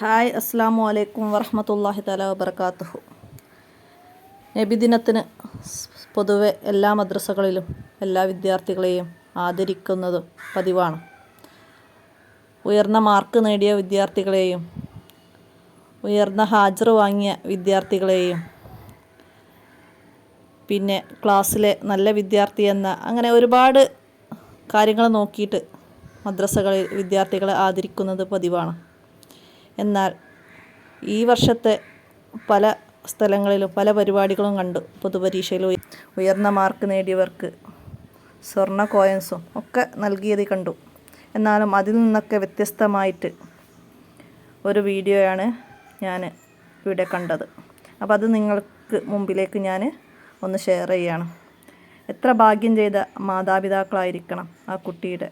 Hi അസ്സാം അലൈക്കും വറഹമത്തല്ലാഹി തല വബർക്കാത്തുഹു നബിദിനത്തിന് പൊതുവെ എല്ലാ മദ്രസകളിലും എല്ലാ വിദ്യാർത്ഥികളെയും ആദരിക്കുന്നതും പതിവാണ്. ഉയർന്ന മാർക്ക് നേടിയ വിദ്യാർത്ഥികളെയും ഉയർന്ന ഹാജർ വാങ്ങിയ വിദ്യാർത്ഥികളെയും പിന്നെ ക്ലാസ്സിലെ നല്ല വിദ്യാർത്ഥി എന്ന അങ്ങനെ ഒരുപാട് കാര്യങ്ങൾ നോക്കിയിട്ട് മദ്രസകളിൽ വിദ്യാർത്ഥികളെ ആദരിക്കുന്നത് പതിവാണ്. എന്നാൽ ഈ വർഷത്തെ പല സ്ഥലങ്ങളിലും പല പരിപാടികളും കണ്ടു. പൊതുപരീക്ഷയിൽ ഉയർന്ന മാർക്ക് നേടിയവർക്ക് സ്വർണ കോയൻസും ഒക്കെ നൽകിയത് കണ്ടു. എന്നാലും അതിൽ നിന്നൊക്കെ വ്യത്യസ്തമായിട്ട് ഒരു വീഡിയോയാണ് ഞാൻ ഇവിടെ കണ്ടത്. അപ്പോൾ അത് നിങ്ങൾക്ക് മുമ്പിലേക്ക് ഞാൻ ഒന്ന് ഷെയർ ചെയ്യാണ്. എത്ര ഭാഗ്യം ചെയ്ത മാതാപിതാക്കളായിരിക്കണം ആ കുട്ടിയുടെ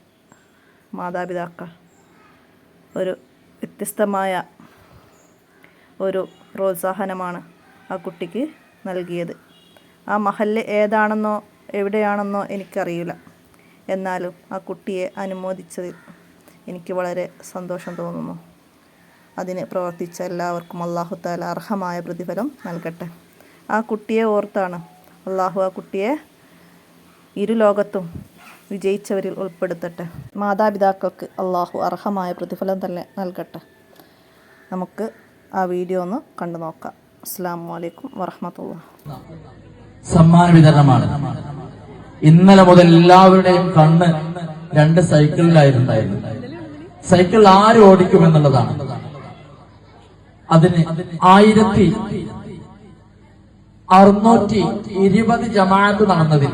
മാതാപിതാക്കൾ. ഒരു വ്യത്യസ്തമായ ഒരു പ്രോത്സാഹനമാണ് ആ കുട്ടിക്ക് നൽകിയത്. ആ മഹല്ല് ഏതാണെന്നോ എവിടെയാണെന്നോ എനിക്കറിയില്ല. എന്നാലും ആ കുട്ടിയെ അനുമോദിച്ചതിൽ എനിക്ക് വളരെ സന്തോഷം തോന്നുന്നു. അതിന് പ്രവർത്തിച്ച എല്ലാവർക്കും അള്ളാഹു താല അർഹമായ പ്രതിഫലം നൽകട്ടെ. ആ കുട്ടിയെ ഓർത്താണ് അള്ളാഹു ആ കുട്ടിയെ ഇരു ലോകത്തും വിജയിച്ചവരിൽ ഉൾപ്പെടുത്തട്ടെ. മാതാപിതാക്കൾക്ക് അള്ളാഹു അർഹമായ പ്രതിഫലം തന്നെ നൽകട്ടെ. നമുക്ക് ആ വീഡിയോ ഒന്ന് കണ്ടു നോക്കാം. അസ്സാം വലൈക്കും വറഹമത്തുള്ള സമ്മാന വിതരണമാണ്. ഇന്നലെ മുതൽ എല്ലാവരുടെയും കണ്ണ് രണ്ട് സൈക്കിളിലായിരുന്നു സൈക്കിൾ ആര് ഓടിക്കുമെന്നുള്ളതാണ്. അതിന് ആയിരത്തി അറുന്നൂറ്റി ഇരുപത് ജമാഅത്ത് നടന്നതിൽ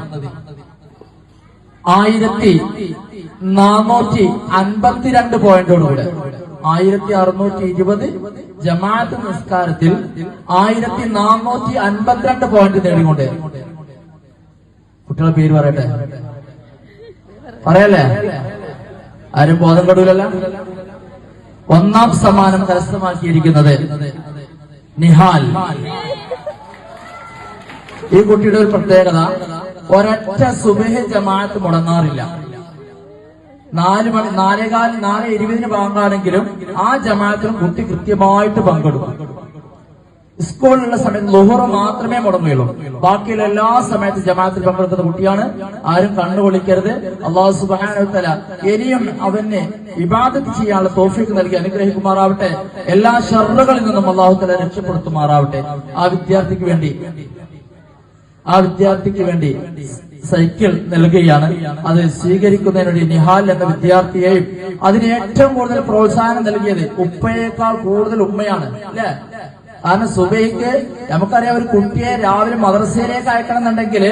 ആയിരത്തി നാനൂറ്റി അൻപത്തിരണ്ട് പോയിന്റോടുകൂടെ ആയിരത്തി അറുന്നൂറ്റി ഇരുപത് ജമാഅത്ത് നിസ്കാരത്തിൽ ആയിരത്തി നാനൂറ്റി അൻപത്തിരണ്ട് പോയിന്റ് നേടിക്കൊണ്ട്. കുട്ടികളുടെ പേര് പറയട്ടെ? പറയല്ലേ? ആരും ബോധം കെടൂലല്ല? ഒന്നാം സമ്മാനം കരസ്ഥമാക്കിയിരിക്കുന്നത് നിഹാൽ. ഈ കുട്ടിയുടെ ഒരു പ്രത്യേകത ഒരൊറ്റ സുബഹ ജമാഅത്ത് മുടങ്ങാറില്ല. നാല് മണി നാലേകാൽ നാല് ഇരുപതിന് പങ്കാണെങ്കിലും ആ ജമാഅത്തിനും കുട്ടി കൃത്യമായിട്ട് പങ്കെടുക്കും. സ്കൂളിലുള്ള സമയത്ത് ലുഹറ മാത്രമേ മുടങ്ങുകയുള്ളൂ. ബാക്കിയുള്ള എല്ലാ സമയത്ത് ജമാഅത്തിൽ പങ്കെടുക്കുന്ന കുട്ടിയാണ്. ആരും കണ്ണു കണ്ണുകൊള്ളിക്കരുത് അള്ളാഹു സുബാനത്തല ഇനിയും അവനെ ഇബാദത്ത് ചെയ്യാനുള്ള തോഫിക്ക് നൽകി അനുഗ്രഹിക്കുമാറാവട്ടെ. എല്ലാ ഷറുകളിൽ നിന്നും അള്ളാഹു തല രക്ഷപ്പെടുത്തുമാറാവട്ടെ. ആ വിദ്യാർത്ഥിക്ക് വേണ്ടി ആ വിദ്യാർത്ഥിക്ക് വേണ്ടി സൈക്കിൾ നൽകുകയാണ്. അത് സ്വീകരിക്കുന്നതിന് വേണ്ടി നിഹാൽ എന്ന വിദ്യാർത്ഥിയെയും അതിന് ഏറ്റവും കൂടുതൽ പ്രോത്സാഹനം നൽകിയത് ഉപ്പയേക്കാൾ കൂടുതൽ ഉമ്മയാണ്. അല്ലേ? കാരണം സുബൈക്ക് നമുക്കറിയാം ഒരു കുട്ടിയെ രാവിലെ മദ്രസയിലേക്ക് അയക്കണം എന്നുണ്ടെങ്കിൽ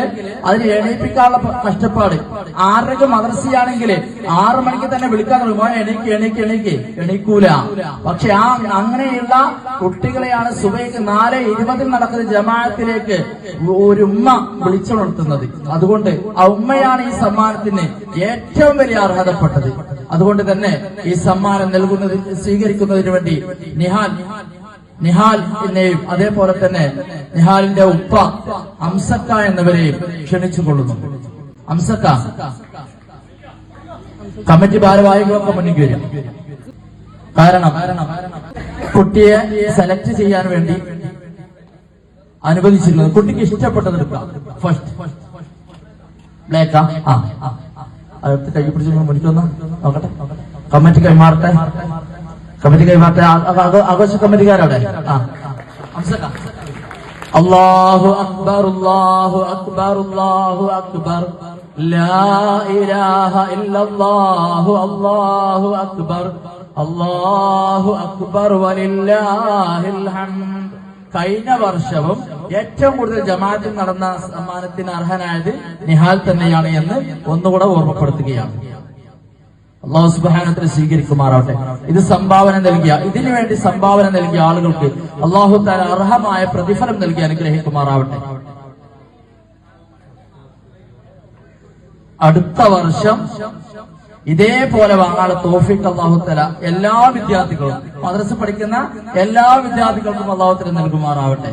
അതിന് എണീപ്പിക്കാനുള്ള കഷ്ടപ്പാട്. ആറരക്ക് മദ്രസയാണെങ്കിൽ ആറു മണിക്ക് തന്നെ വിളിക്കാൻ തുടങ്ങും. "മോനെ, എണീക്ക് എണീക്ക് എണീക്ക്. എണീക്കൂല. പക്ഷെ ആ അങ്ങനെയുള്ള കുട്ടികളെയാണ് സുബൈക്ക് നാല് ഇരുപതിൽ നടക്കുന്ന ജമാഅത്തിലേക്ക് ഒരു ഉമ്മ വിളിച്ചുണർത്തുന്നത് അതുകൊണ്ട് ആ ഉമ്മയാണ് ഈ സമ്മാനത്തിന് ഏറ്റവും വലിയ അർഹതപ്പെട്ടത്. അതുകൊണ്ട് തന്നെ ഈ സമ്മാനം നൽകുന്നതിന് സ്വീകരിക്കുന്നതിന് വേണ്ടി നിഹാൽ നിഹാൽ എന്നെയും അതേപോലെ തന്നെ നിഹാലിന്റെ ഉപ്പ അംസക്ക എന്നിവരെയും ക്ഷണിച്ചു കൊള്ളുന്നു അംസക്ക കമ്മിറ്റി ഭാരവാഹികളൊക്കെ മുന്നിൽ വരും. കാരണം കുട്ടിയെ സെലക്ട് ചെയ്യാൻ വേണ്ടി അനുവദിച്ചിരുന്നത് കുട്ടിക്ക് ഇഷ്ടപ്പെട്ടത് എടുക്കാം. ഫസ്റ്റ് ബ്ലേക്കാ ആ? കൈ പിടിച്ച് മുന്നിൽ നോക്കട്ടെ. കമ്മിറ്റി കൈമാറട്ടെ. കമ്മിറ്റി കൈമാറ്റ ആഘോഷ കമ്മിറ്റിക്കാരാണ്. അല്ലാഹു അക്ബർ അള്ളാഹു അക്ബർ അള്ളാഹു അക്ബർ. ഇല്ലല്ലാഹു അല്ലാഹു അക്ബർ. അല്ലാഹു അക്ബർ കഴിഞ്ഞ വർഷവും ഏറ്റവും കൂടുതൽ ജമാഅത്തിൽ നടന്ന സമ്മാനത്തിന് അർഹനായത് നിഹാൽ തന്നെയാണ് എന്ന് ഒന്നുകൂടെ ഓർമ്മപ്പെടുത്തുകയാണ്. അള്ളാഹു സുബാനത്തിന് സ്വീകരിക്കുമാറാവട്ടെ. ഇത് സംഭാവന നൽകിയ ഇതിനു വേണ്ടി സംഭാവന നൽകിയ ആളുകൾക്ക് അള്ളാഹു താല അർഹമായ പ്രതിഫലം നൽകി അനുഗ്രഹിക്കുമാറാവട്ടെ. അടുത്ത വർഷം ഇതേപോലെ വാങ്ങാനുള്ള തോഫിക്ക് അള്ളാഹുത്തല എല്ലാ വിദ്യാർത്ഥികളും മദ്രസ പഠിക്കുന്ന എല്ലാ വിദ്യാർത്ഥികൾക്കും അള്ളാഹുത്തല നൽകുമാറാവട്ടെ.